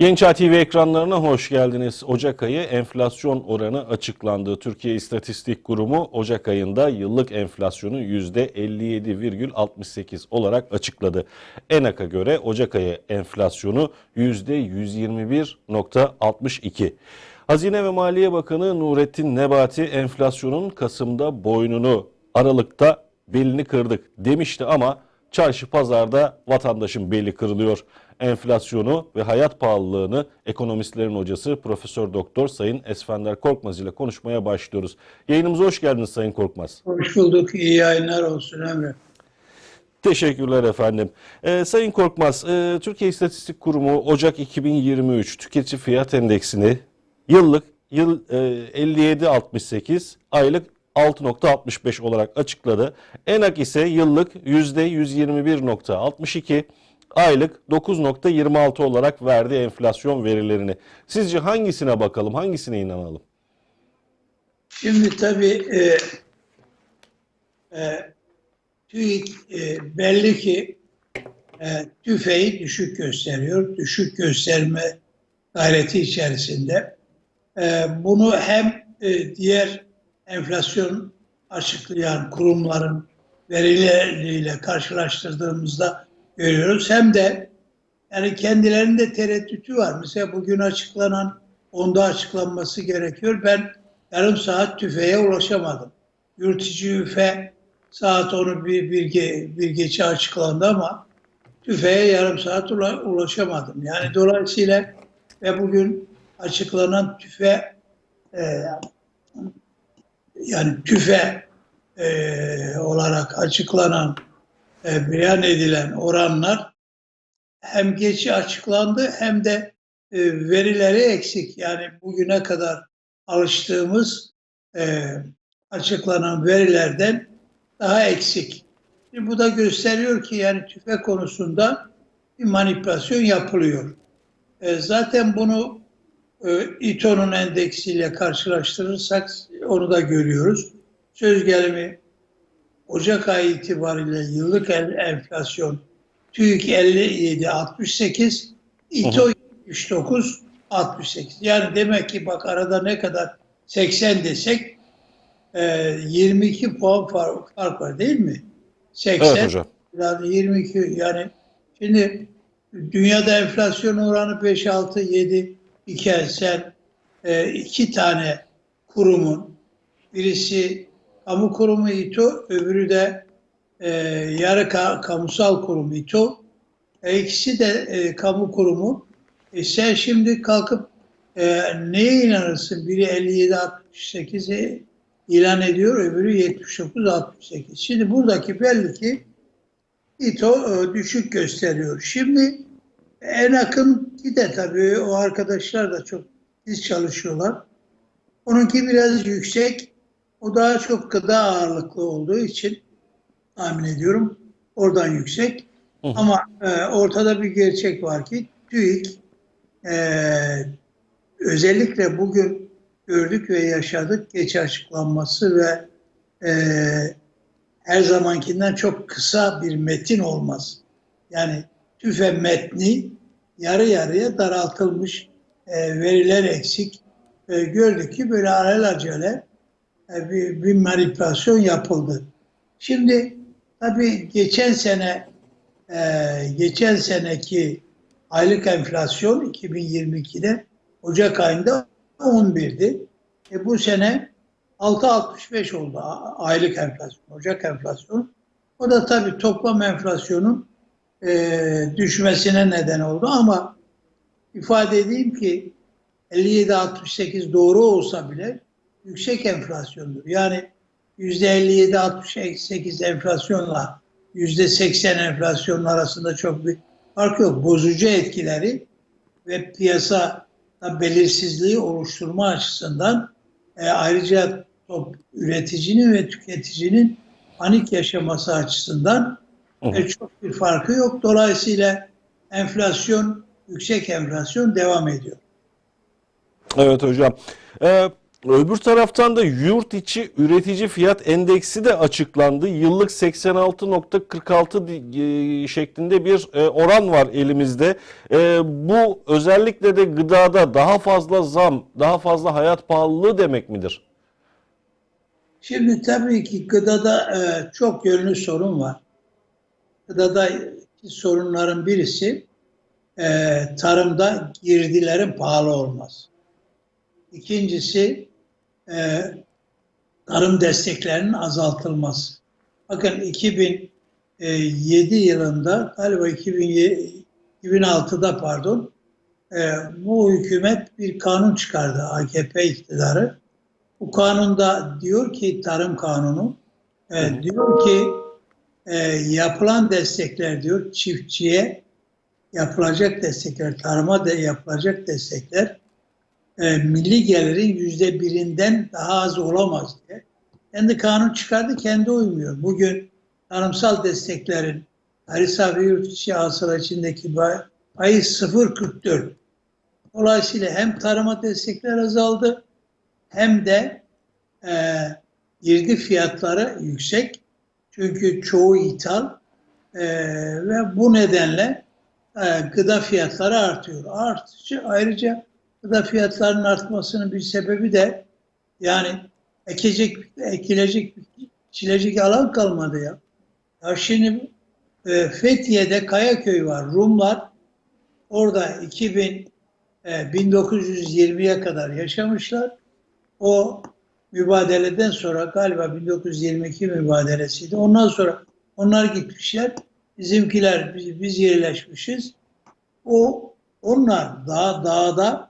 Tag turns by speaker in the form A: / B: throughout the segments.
A: Gençler TV ekranlarına hoş geldiniz. Ocak ayı enflasyon oranı açıklandı. Türkiye İstatistik Kurumu Ocak ayında yıllık enflasyonu %57,68 olarak açıkladı. ENAK'a göre Ocak ayı enflasyonu %121,62. Hazine ve Maliye Bakanı Nurettin Nebati enflasyonun Kasım'da boynunu, Aralık'ta belini kırdık demişti ama çarşı pazarda vatandaşın beli kırılıyor. Enflasyonu ve hayat pahalılığını ekonomistlerin hocası Profesör Doktor Sayın Esfender Korkmaz ile konuşmaya başlıyoruz. Yayınımıza hoş geldiniz Sayın Korkmaz.
B: Hoş bulduk. İyi yayınlar olsun Emre.
A: Teşekkürler efendim. Ee, Sayın Korkmaz, e, Türkiye İstatistik Kurumu Ocak 2023 tüketici fiyat endeksini yıllık yıl e, 57.68, aylık 6.65 olarak açıkladı. ENAK ise yıllık %121.62, aylık 9.26 olarak verdi enflasyon verilerini. Sizce hangisine bakalım, hangisine inanalım?
B: Şimdi tabii e, e, TÜİK e, belli ki e, tüfeği düşük gösteriyor. Düşük gösterme gayreti içerisinde. E, bunu hem e, diğer enflasyon açıklayan kurumların verileriyle karşılaştırdığımızda görüyoruz. Hem de yani kendilerinde tereddütü var. Mesela bugün açıklanan onda açıklanması gerekiyor. Ben yarım saat tüfeğe ulaşamadım. Yurt içi üfe saat onu bir, bir, ge- bir geçe açıklandı ama tüfeğe yarım saat ula- ulaşamadım. Yani dolayısıyla ve bugün açıklanan tüfe e, yani tüfe e, olarak açıklanan e, beyan edilen oranlar hem geç açıklandı hem de e, verileri eksik. Yani bugüne kadar alıştığımız e, açıklanan verilerden daha eksik. Şimdi bu da gösteriyor ki yani tüfe konusunda bir manipülasyon yapılıyor. E, zaten bunu e, İTO'nun endeksiyle karşılaştırırsak onu da görüyoruz. Söz gelimi Ocak ayı itibariyle yıllık enflasyon TÜİK 57 68, İTO 79 68. Yani demek ki bak arada ne kadar 80 desek e, 22 puan fark, fark var değil mi? 80
A: Evet hocam.
B: yani 22 yani şimdi dünyada enflasyon oranı 5 6 7 iken sen e, iki tane kurumun birisi kamu kurumu İTO öbürü de e, yarı ka- kamusal kurum İTO e, ikisi de e, kamu kurumu e, sen şimdi kalkıp e, neye inanırsın biri 57 68'i ilan ediyor öbürü 79 68 şimdi buradaki belli ki İTO e, düşük gösteriyor. Şimdi en akınki de tabii o arkadaşlar da çok biz çalışıyorlar. Onunki biraz yüksek. O daha çok gıda ağırlıklı olduğu için tahmin ediyorum oradan yüksek.
A: Hı.
B: Ama e, ortada bir gerçek var ki TÜİK e, özellikle bugün gördük ve yaşadık geç açıklanması ve e, her zamankinden çok kısa bir metin olması. Yani tüfe metni yarı yarıya daraltılmış, e, veriler eksik. E, gördük ki böyle alelacele bir, bir manipülasyon yapıldı. Şimdi tabii geçen sene e, geçen seneki aylık enflasyon 2022'de Ocak ayında 11'di. E, bu sene 6.65 oldu aylık enflasyon, Ocak enflasyonu. O da tabii toplam enflasyonun e, düşmesine neden oldu ama ifade edeyim ki 57-68 doğru olsa bile yüksek enflasyondur. Yani %57-68 enflasyonla %80 enflasyonun arasında çok bir fark yok. Bozucu etkileri ve piyasa belirsizliği oluşturma açısından e, ayrıca top, üreticinin ve tüketicinin panik yaşaması açısından e, çok bir farkı yok. Dolayısıyla enflasyon, yüksek enflasyon devam ediyor.
A: Evet hocam. Ee, Öbür taraftan da yurt içi üretici fiyat endeksi de açıklandı. Yıllık 86.46 di- e, şeklinde bir e, oran var elimizde. E, Bu özellikle de gıdada daha fazla zam, daha fazla hayat pahalılığı demek midir?
B: Şimdi tabii ki gıdada çok yönlü sorun var. Gıdadaki sorunların birisi tarımda girdilerin pahalı olması. İkincisi e, tarım desteklerinin azaltılması. Bakın 2007 yılında galiba 2007 2006'da pardon e, bu hükümet bir kanun çıkardı AKP iktidarı. Bu kanunda diyor ki tarım kanunu e, diyor ki e, yapılan destekler diyor çiftçiye yapılacak destekler, tarıma da yapılacak destekler e, milli gelirin yüzde birinden daha az olamaz diye. Kendi kanun çıkardı, kendi uymuyor. Bugün tarımsal desteklerin harisa ve yurt içi hasıla içindeki pay- payı 0.44. Dolayısıyla hem tarıma destekler azaldı hem de e, girdi fiyatları yüksek. Çünkü çoğu ithal e, ve bu nedenle e, gıda fiyatları artıyor. Artışı ayrıca gıda fiyatlarının artmasının bir sebebi de yani ekecek, ekilecek, çilecek alan kalmadı ya. Ya şimdi e, Fethiye'de Kayaköy var. Rumlar orada 2000 e, 1920'ye kadar yaşamışlar. O mübadeleden sonra galiba 1922 mübadelesiydi. Ondan sonra onlar gitmişler. Bizimkiler biz, biz yerleşmişiz. O onlar dağ dağda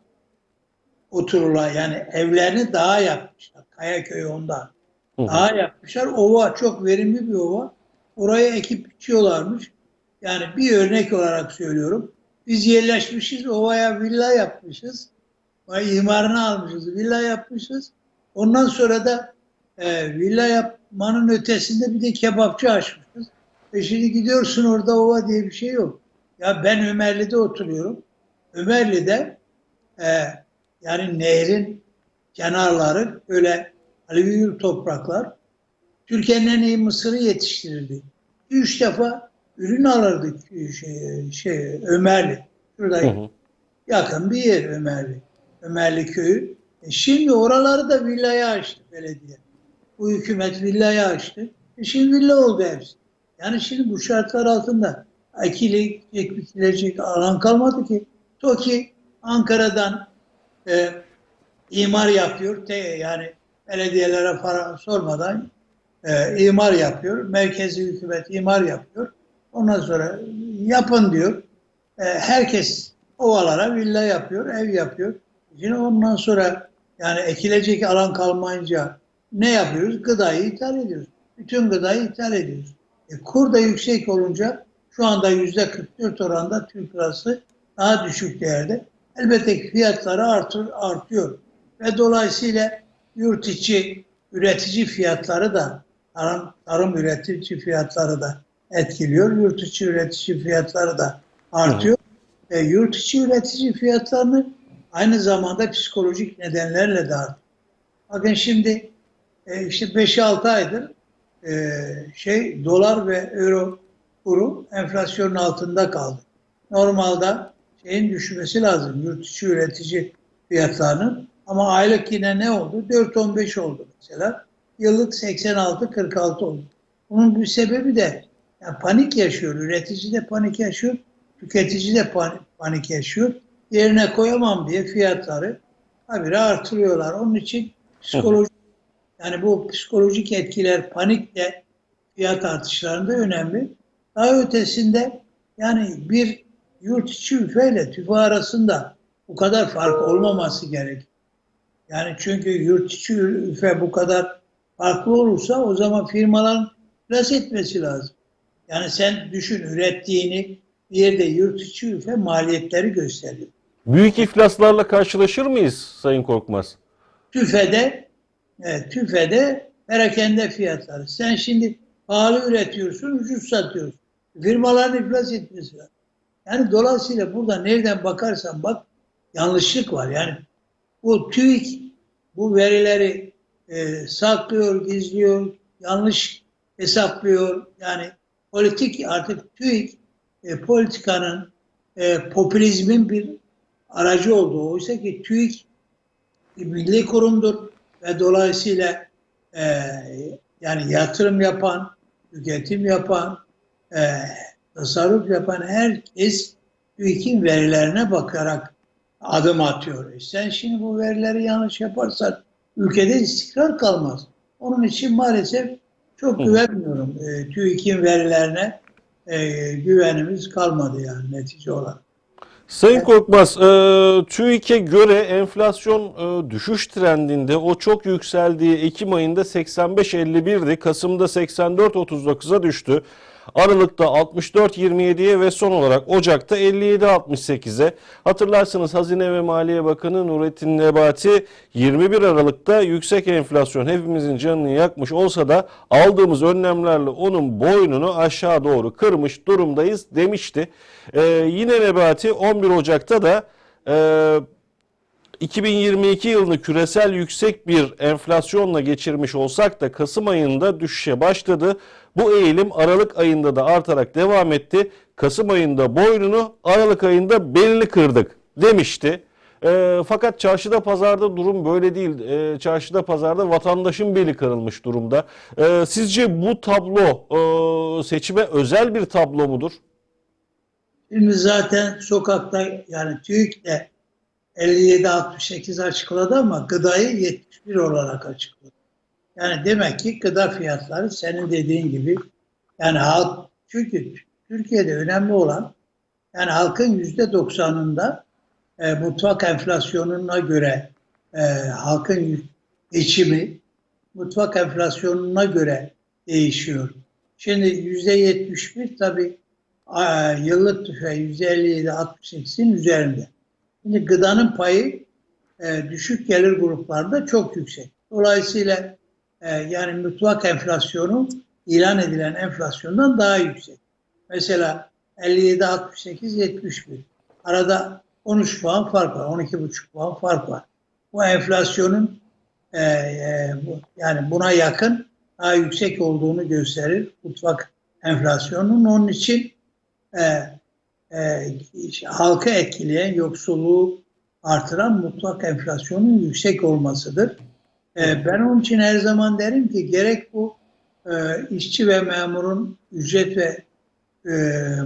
B: otururlar. Yani evlerini dağa yapmışlar. Kayaköy.
A: Hı hı.
B: Dağa yapmışlar. Ova çok verimli bir ova. Oraya ekip biçiyorlarmış. Yani bir örnek olarak söylüyorum. Biz yerleşmişiz, ovaya villa yapmışız. İmarını almışız, villa yapmışız. Ondan sonra da e, villa yapmanın ötesinde bir de kebapçı açmışız. E şimdi gidiyorsun orada ova diye bir şey yok. Ya ben Ömerli'de oturuyorum. Ömerli'de e, yani nehrin kenarları böyle alüvyül topraklar. Türkiye'nin en iyi mısırı yetiştirirdi. Üç defa ürün alırdık şey, şey Ömerli. Şurada
A: Hı hı.
B: yakın bir yer Ömerli. Ömerli köyü. E şimdi oraları da villaya açtı belediye. Bu hükümet villaya açtı. E şimdi villa oldu hepsi. Yani şimdi bu şartlar altında ekilecek, bikilecek alan kalmadı ki. TOKİ Ankara'dan e, imar yapıyor. Te, yani belediyelere para sormadan e, imar yapıyor. Merkezi hükümet imar yapıyor. Ondan sonra yapın diyor. E, herkes ovalara villa yapıyor, ev yapıyor. Şimdi ondan sonra yani ekilecek alan kalmayınca ne yapıyoruz? Gıdayı ithal ediyoruz. Bütün gıdayı ithal ediyoruz. E, kur da yüksek olunca şu anda yüzde 44 oranda Türk lirası daha düşük değerde. Elbette ki fiyatları artır, artıyor. Ve dolayısıyla yurt içi üretici fiyatları da tarım, tarım üretici fiyatları da etkiliyor. Yurt içi üretici fiyatları da artıyor. E, yurt içi üretici fiyatlarını aynı zamanda psikolojik nedenlerle de artıyor. Bakın şimdi e, işte 5-6 aydır e, şey dolar ve euro kuru enflasyonun altında kaldı. Normalde şeyin düşmesi lazım yurt içi üretici fiyatlarının ama aylık yine ne oldu? 4-15 oldu mesela. Yıllık 86-46 oldu. Bunun bir sebebi de yani panik yaşıyor. Üretici de panik yaşıyor. Tüketici de panik, yaşıyor. Yerine koyamam diye fiyatları habire artırıyorlar. Onun için psikolojik yani bu psikolojik etkiler panikle fiyat artışlarında önemli. Daha ötesinde yani bir yurt içi üfeyle tüfe arasında bu kadar fark olmaması gerek. Yani çünkü yurt içi üfe bu kadar farklı olursa o zaman firmaların iflas etmesi lazım. Yani sen düşün ürettiğini bir yerde yurt içi üfe maliyetleri gösteriyor.
A: Büyük iflaslarla karşılaşır mıyız Sayın Korkmaz?
B: tüfede e, tüfede perakende fiyatları. Sen şimdi pahalı üretiyorsun, ucuz satıyorsun. Firmaların iflas etmesi lazım. Yani dolayısıyla burada nereden bakarsan bak yanlışlık var. Yani bu TÜİK bu verileri e, saklıyor, gizliyor, yanlış hesaplıyor. Yani politik artık TÜİK e, politikanın e, popülizmin bir aracı oldu. Oysa ki TÜİK bir milli kurumdur ve dolayısıyla e, yani yatırım yapan, tüketim yapan, e, tasarruf yapan herkes TÜİK'in verilerine bakarak adım atıyor. E sen şimdi bu verileri yanlış yaparsan ülkede istikrar kalmaz. Onun için maalesef çok güvenmiyorum. E, TÜİK'in verilerine e, güvenimiz kalmadı yani netice olarak.
A: Sayın Korkmaz, e, TÜİK'e göre enflasyon e, düşüş trendinde o çok yükseldiği Ekim ayında 85.51'di. Kasım'da 84.39'a düştü. Aralık'ta 64.27'ye ve son olarak Ocak'ta 57.68'e. Hatırlarsınız Hazine ve Maliye Bakanı Nurettin Nebati 21 Aralık'ta yüksek enflasyon hepimizin canını yakmış olsa da aldığımız önlemlerle onun boynunu aşağı doğru kırmış durumdayız demişti. Ee, yine Nebati 11 Ocak'ta da e, 2022 yılını küresel yüksek bir enflasyonla geçirmiş olsak da Kasım ayında düşüşe başladı. Bu eğilim Aralık ayında da artarak devam etti. Kasım ayında boynunu, Aralık ayında belini kırdık demişti. E, fakat çarşıda pazarda durum böyle değil. E, çarşıda pazarda vatandaşın beli kırılmış durumda. E, sizce bu tablo e, seçime özel bir tablo mudur?
B: Şimdi zaten sokakta yani TÜİK de 57-68 açıkladı ama gıdayı 71 olarak açıkladı. Yani demek ki gıda fiyatları senin dediğin gibi yani halk çünkü Türkiye'de önemli olan yani halkın yüzde doksanında e, mutfak enflasyonuna göre e, halkın geçimi mutfak enflasyonuna göre değişiyor. Şimdi yüzde 71 tabii a, yıllık tüfe yüzde 57-68'in üzerinde. Şimdi gıdanın payı e, düşük gelir gruplarda çok yüksek. Dolayısıyla e, yani mutfak enflasyonu ilan edilen enflasyondan daha yüksek. Mesela 57, 68, 71. Arada 13 puan fark var, 12,5 puan fark var. Bu enflasyonun e, e, bu, yani buna yakın daha yüksek olduğunu gösterir mutfak enflasyonunun. Onun için e, e, halkı etkileyen, yoksulluğu artıran mutfak enflasyonunun yüksek olmasıdır. E, ben onun için her zaman derim ki gerek bu e, işçi ve memurun ücret ve e,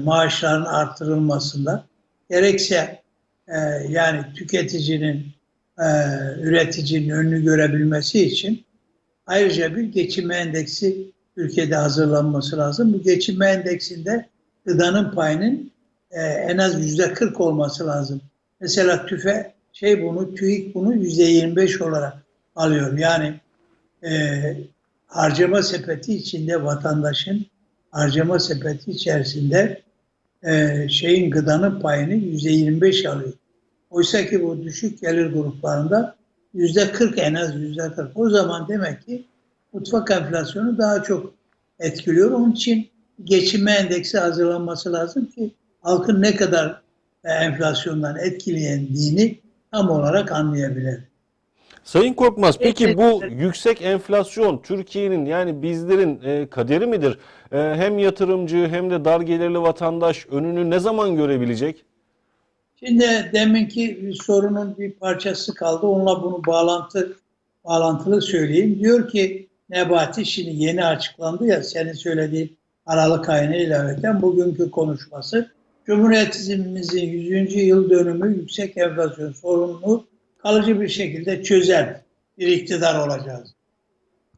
B: maaşlarının artırılmasında gerekse e, yani tüketicinin üreticinin önünü görebilmesi için ayrıca bir geçinme endeksi ülkede hazırlanması lazım. Bu geçinme endeksinde gıdanın payının en az yüzde 40 olması lazım. Mesela tüfe şey bunu TÜİK bunu yüzde 25 olarak alıyor. Yani e, harcama sepeti içinde vatandaşın harcama sepeti içerisinde e, şeyin gıdanın payını yüzde 25 alıyor. Oysa ki bu düşük gelir gruplarında yüzde 40 en az yüzde 40. O zaman demek ki mutfak enflasyonu daha çok etkiliyor. Onun için geçinme endeksi hazırlanması lazım ki halkın ne kadar e, enflasyondan etkilendiğini tam olarak anlayabilir.
A: Sayın Korkmaz, peki bu yüksek enflasyon Türkiye'nin yani bizlerin e, kaderi midir? E, hem yatırımcı hem de dar gelirli vatandaş önünü ne zaman görebilecek?
B: Şimdi deminki sorunun bir parçası kaldı. Onunla bunu bağlantı bağlantılı söyleyeyim. Diyor ki Nebati şimdi yeni açıklandı ya senin söylediğin Aralık ayına ilaveten bugünkü konuşması Cumhuriyetimizin 100. yıl dönümü yüksek enflasyon sorununu kalıcı bir şekilde çözer bir iktidar olacağız.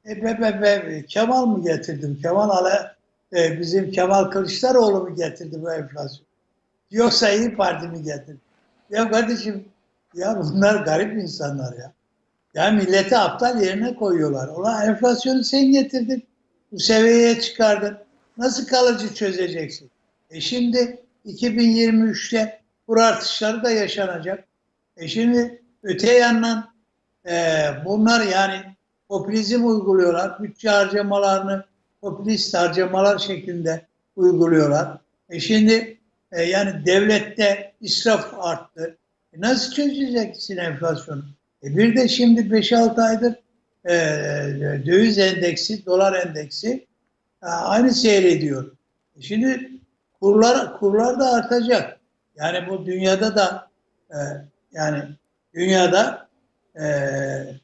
B: E be, be, be, Kemal mı getirdim? Kemal Ale, e, bizim Kemal Kılıçdaroğlu mu getirdi bu enflasyon? Yoksa İyi Parti mi getirdi? Ya kardeşim ya bunlar garip insanlar ya. Ya milleti aptal yerine koyuyorlar. Ulan enflasyonu sen getirdin. Bu seviyeye çıkardın. Nasıl kalıcı çözeceksin? E şimdi 2023'te kur artışları da yaşanacak. E şimdi öte yandan e, bunlar yani popülizm uyguluyorlar. Bütçe harcamalarını popülist harcamalar şeklinde uyguluyorlar. E şimdi e, yani devlette israf arttı. E nasıl çözeceksin enflasyonu? E bir de şimdi 5-6 aydır e, döviz endeksi, dolar endeksi e, aynı seyrediyor. E şimdi kurlar kurlar da artacak. Yani bu dünyada da e, yani dünyada e,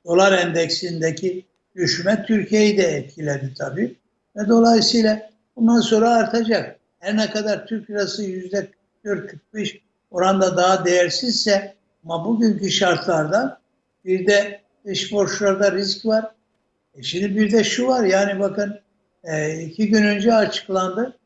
B: dolar endeksindeki düşme Türkiye'yi de etkiledi tabii. Ve dolayısıyla bundan sonra artacak. Her ne kadar Türk lirası yüzde 40-45 oranda daha değersizse ama bugünkü şartlarda bir de dış borçlarda risk var. E şimdi bir de şu var yani bakın e, iki gün önce açıklandı.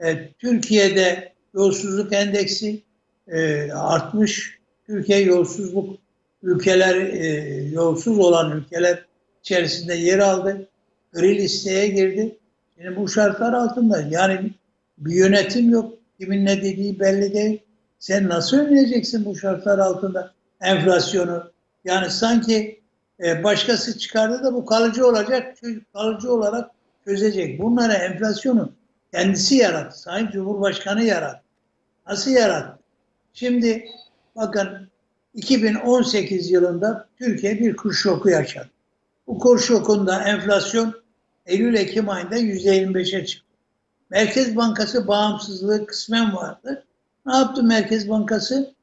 B: E, Türkiye'de yolsuzluk endeksi e, artmış. Türkiye yolsuzluk ülkeler e, yolsuz olan ülkeler içerisinde yer aldı. Gri listeye girdi. Şimdi bu şartlar altında yani bir yönetim yok. Kimin ne dediği belli değil. Sen nasıl önleyeceksin bu şartlar altında enflasyonu? Yani sanki e, başkası çıkardı da bu kalıcı olacak, kalıcı olarak çözecek. Bunlara enflasyonu kendisi yarattı. Sayın Cumhurbaşkanı yarattı. Nasıl yarattı? Şimdi bakın 2018 yılında Türkiye bir kur şoku yaşadı. Bu kur şokunda enflasyon Eylül-Ekim ayında %25'e çıktı. Merkez Bankası bağımsızlığı kısmen vardı. Ne yaptı Merkez Bankası?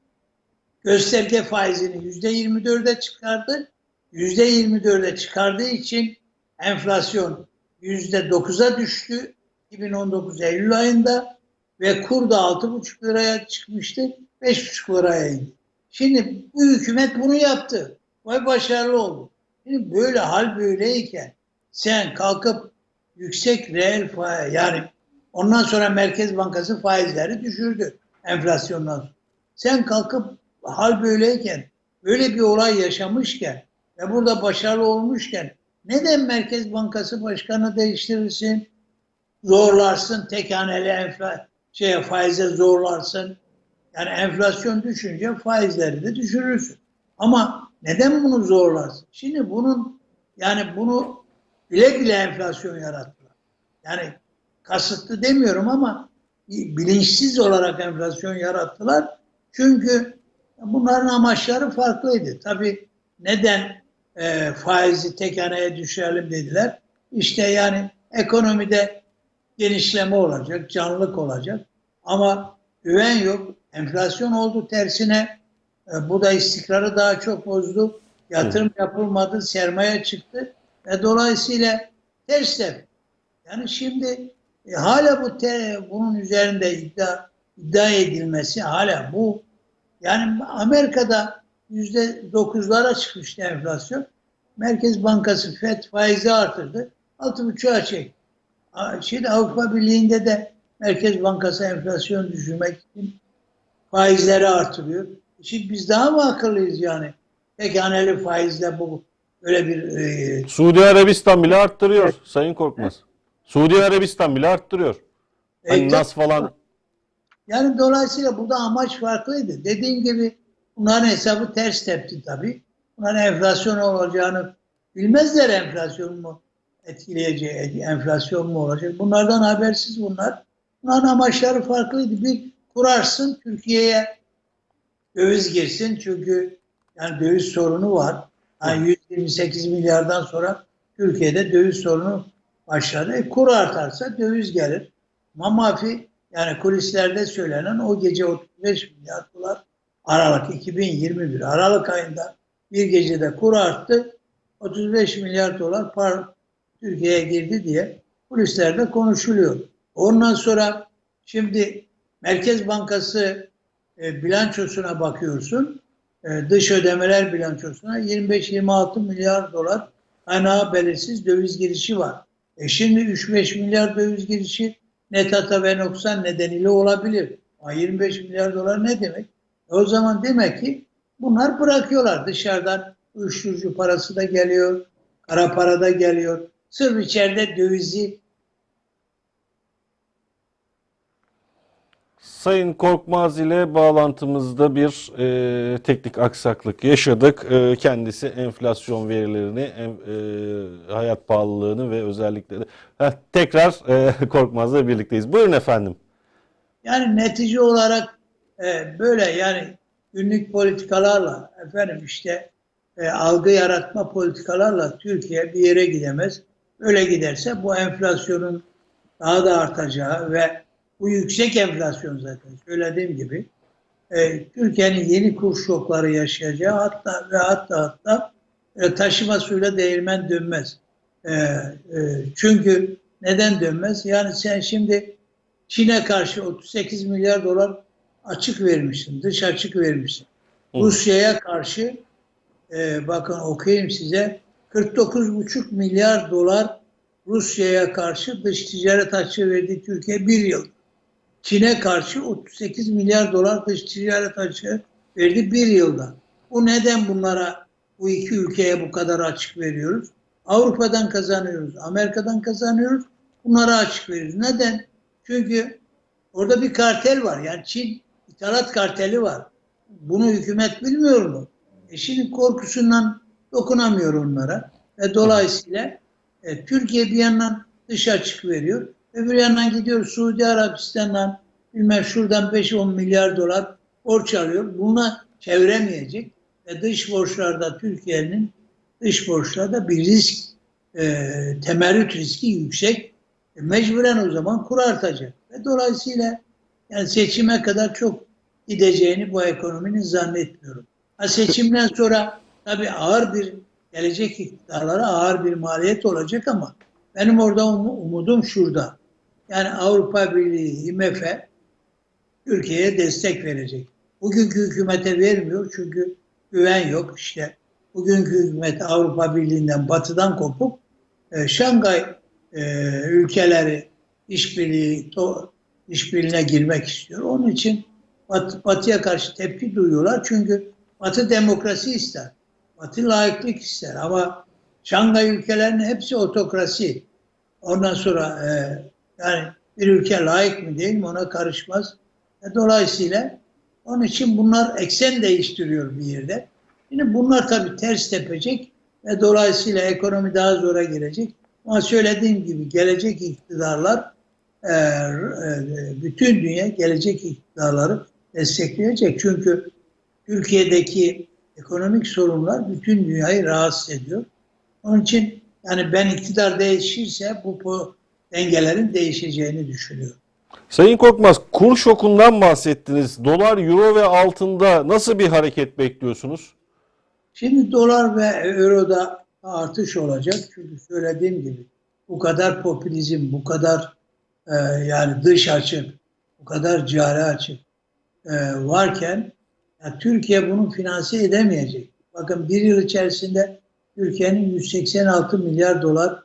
B: Gösterge faizini %24'e çıkardı. %24'e çıkardığı için enflasyon %9'a düştü 2019 Eylül ayında ve kur da 6,5 liraya çıkmıştı. 5,5 liraya indi. Şimdi bu hükümet bunu yaptı. Ve başarılı oldu. Şimdi böyle hal böyleyken sen kalkıp yüksek reel faiz yani ondan sonra Merkez Bankası faizleri düşürdü enflasyondan sonra. Sen kalkıp hal böyleyken böyle bir olay yaşamışken ve burada başarılı olmuşken neden Merkez Bankası Başkanı değiştirirsin? Zorlarsın, tek haneli enfla şeye, faize zorlarsın. Yani enflasyon düşünce faizleri de düşürürsün. Ama neden bunu zorlarsın? Şimdi bunun yani bunu bile bile enflasyon yarattılar. Yani kasıtlı demiyorum ama bilinçsiz olarak enflasyon yarattılar. Çünkü bunların amaçları farklıydı. Tabii neden e, faizi tek haneye düşürelim dediler. İşte yani ekonomide genişleme olacak, canlılık olacak. Ama güven yok. Enflasyon oldu tersine. E, bu da istikrarı daha çok bozdu. Yatırım yapılmadı, sermaye çıktı. Ve dolayısıyla ters tep. Yani şimdi e, hala bu te, bunun üzerinde iddia, iddia edilmesi hala bu yani Amerika'da yüzde dokuzlara çıkmıştı enflasyon. Merkez Bankası FED faizi artırdı. Altı buçuğa çekti. Şimdi Avrupa Birliği'nde de Merkez Bankası enflasyon düşürmek için faizleri artırıyor. Şimdi biz daha mı akıllıyız yani? Tek haneli faizle bu öyle bir... E,
A: Suudi Arabistan bile arttırıyor evet. Sayın Korkmaz. Suudi Arabistan bile arttırıyor. Hani
B: e,
A: nas falan.
B: Yani dolayısıyla burada amaç farklıydı. Dediğim gibi bunların hesabı ters tepti tabii. Bunların enflasyon olacağını bilmezler enflasyon mu etkileyeceği, enflasyon mu olacak. Bunlardan habersiz bunlar. Bunların amaçları farklıydı. Bir kurarsın Türkiye'ye döviz girsin çünkü yani döviz sorunu var. Yani 128 milyardan sonra Türkiye'de döviz sorunu başladı. E, kur artarsa döviz gelir. Mamafi yani kulislerde söylenen o gece 35 milyar dolar Aralık 2021 Aralık ayında bir gecede kur arttı. 35 milyar dolar par Türkiye'ye girdi diye kulislerde konuşuluyor. Ondan sonra şimdi Merkez Bankası e, bilançosuna bakıyorsun. E, dış ödemeler bilançosuna 25-26 milyar dolar kaynağı belirsiz döviz girişi var. E şimdi 3-5 milyar döviz girişi net hata ve noksan nedeniyle olabilir. Ama 25 milyar dolar ne demek? E o zaman demek ki bunlar bırakıyorlar. Dışarıdan uyuşturucu parası da geliyor, kara para da geliyor. Sırf içeride dövizi
A: Sayın Korkmaz ile bağlantımızda bir e, teknik aksaklık yaşadık. E, kendisi enflasyon verilerini, e, hayat pahalılığını ve özellikleri. Heh, tekrar e, Korkmaz'la birlikteyiz. Buyurun efendim.
B: Yani netice olarak e, böyle yani günlük politikalarla efendim işte e, algı yaratma politikalarla Türkiye bir yere gidemez. Öyle giderse bu enflasyonun daha da artacağı ve bu yüksek enflasyon zaten söylediğim gibi e, Türkiye'nin yeni kur şokları yaşayacağı hatta ve hatta hatta e, taşıma suyla değirmen dönmez. E, e, çünkü neden dönmez? Yani sen şimdi Çin'e karşı 38 milyar dolar açık vermişsin, dış açık vermişsin. Rusya'ya karşı e, bakın okuyayım size 49,5 milyar dolar Rusya'ya karşı dış ticaret açığı verdi Türkiye bir yıl. Çin'e karşı 38 milyar dolar dış ticaret açığı verdi bir yılda. Bu neden bunlara bu iki ülkeye bu kadar açık veriyoruz? Avrupa'dan kazanıyoruz, Amerika'dan kazanıyoruz. Bunlara açık veriyoruz. Neden? Çünkü orada bir kartel var. Yani Çin ithalat karteli var. Bunu hükümet bilmiyor mu? E şimdi korkusundan dokunamıyor onlara. Ve dolayısıyla e, Türkiye bir yandan dış açık veriyor. Öbür yandan gidiyor Suudi Arabistan'dan bilmem şuradan 5-10 milyar dolar borç alıyor. Buna çeviremeyecek. Ve dış borçlarda Türkiye'nin dış borçlarda bir risk, e, temerrüt riski yüksek. E, mecburen o zaman kur artacak. Ve dolayısıyla yani seçime kadar çok gideceğini bu ekonominin zannetmiyorum. Ha seçimden sonra tabii ağır bir gelecek iktidarlara ağır bir maliyet olacak ama benim orada um- umudum şurada. Yani Avrupa Birliği, IMF Türkiye'ye destek verecek. Bugünkü hükümete vermiyor çünkü güven yok. İşte bugünkü hükümet Avrupa Birliği'nden batıdan kopup e, Şangay e, ülkeleri işbirliği to, işbirliğine girmek istiyor. Onun için Bat, Batı'ya karşı tepki duyuyorlar. Çünkü Batı demokrasi ister. Batı layıklık ister. Ama Şangay ülkelerinin hepsi otokrasi. Ondan sonra e, yani bir ülke layık mı değil mi ona karışmaz. E, dolayısıyla onun için bunlar eksen değiştiriyor bir yerde. Şimdi bunlar tabii ters tepecek ve dolayısıyla ekonomi daha zora girecek. Ama söylediğim gibi gelecek iktidarlar e, e, bütün dünya gelecek iktidarları destekleyecek. Çünkü Türkiye'deki ekonomik sorunlar bütün dünyayı rahatsız ediyor. Onun için yani ben iktidar değişirse bu, bu dengelerin değişeceğini düşünüyorum.
A: Sayın Korkmaz kur şokundan bahsettiniz. Dolar, euro ve altında nasıl bir hareket bekliyorsunuz?
B: Şimdi dolar ve euroda artış olacak. Çünkü söylediğim gibi bu kadar popülizm, bu kadar e, yani dış açık, bu kadar cari açık e, varken ya Türkiye bunu finanse edemeyecek. Bakın bir yıl içerisinde Türkiye'nin 186 milyar dolar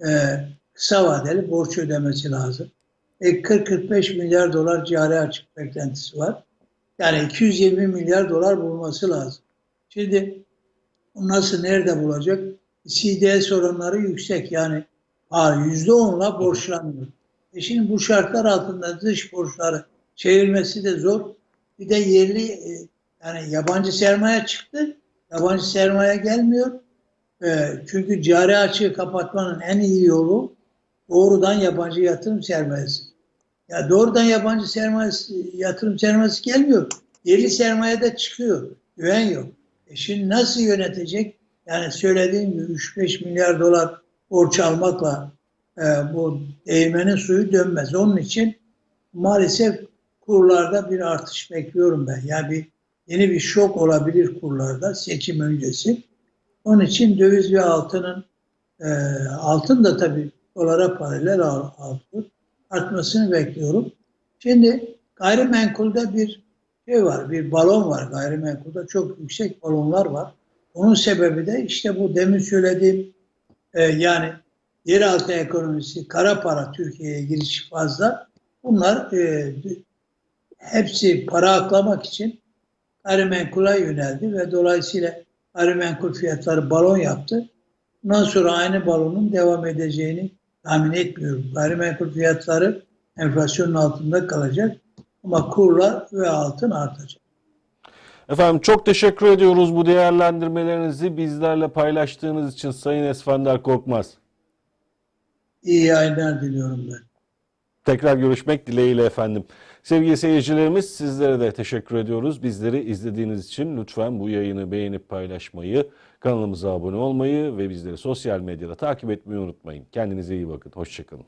B: e, kısa vadeli borç ödemesi lazım. E, 40-45 milyar dolar cari açık beklentisi var. Yani 220 milyar dolar bulması lazım. Şimdi nasıl, nerede bulacak? CDS oranları yüksek yani %10'la borçlanıyor. E şimdi bu şartlar altında dış borçları çevirmesi de zor. Bir de yerli e, yani yabancı sermaye çıktı. Yabancı sermaye gelmiyor. E, çünkü cari açığı kapatmanın en iyi yolu doğrudan yabancı yatırım sermayesi. Ya doğrudan yabancı sermayesi, yatırım sermayesi gelmiyor. Yerli sermaye de çıkıyor. Güven yok. E şimdi nasıl yönetecek? Yani söylediğim gibi 3-5 milyar dolar borç almakla e, bu değirmenin suyu dönmez. Onun için maalesef kurlarda bir artış bekliyorum ben. Yani bir yeni bir şok olabilir kurlarda seçim öncesi. Onun için döviz ve altının e, altın da tabii dolara paralel artıyor. Artmasını bekliyorum. Şimdi gayrimenkulde bir şey var, bir balon var gayrimenkulde. Çok yüksek balonlar var. Onun sebebi de işte bu demin söylediğim e, yani yeraltı ekonomisi, kara para Türkiye'ye giriş fazla. Bunlar e, hepsi para aklamak için gayrimenkula yöneldi ve dolayısıyla gayrimenkul fiyatları balon yaptı. Bundan sonra aynı balonun devam edeceğini tahmin etmiyorum. Gayrimenkul fiyatları enflasyonun altında kalacak ama kurlar ve altın artacak.
A: Efendim çok teşekkür ediyoruz bu değerlendirmelerinizi bizlerle paylaştığınız için Sayın Esfender Korkmaz.
B: İyi yayınlar diliyorum ben.
A: Tekrar görüşmek dileğiyle efendim. Sevgili seyircilerimiz sizlere de teşekkür ediyoruz. Bizleri izlediğiniz için lütfen bu yayını beğenip paylaşmayı, kanalımıza abone olmayı ve bizleri sosyal medyada takip etmeyi unutmayın. Kendinize iyi bakın. Hoşçakalın.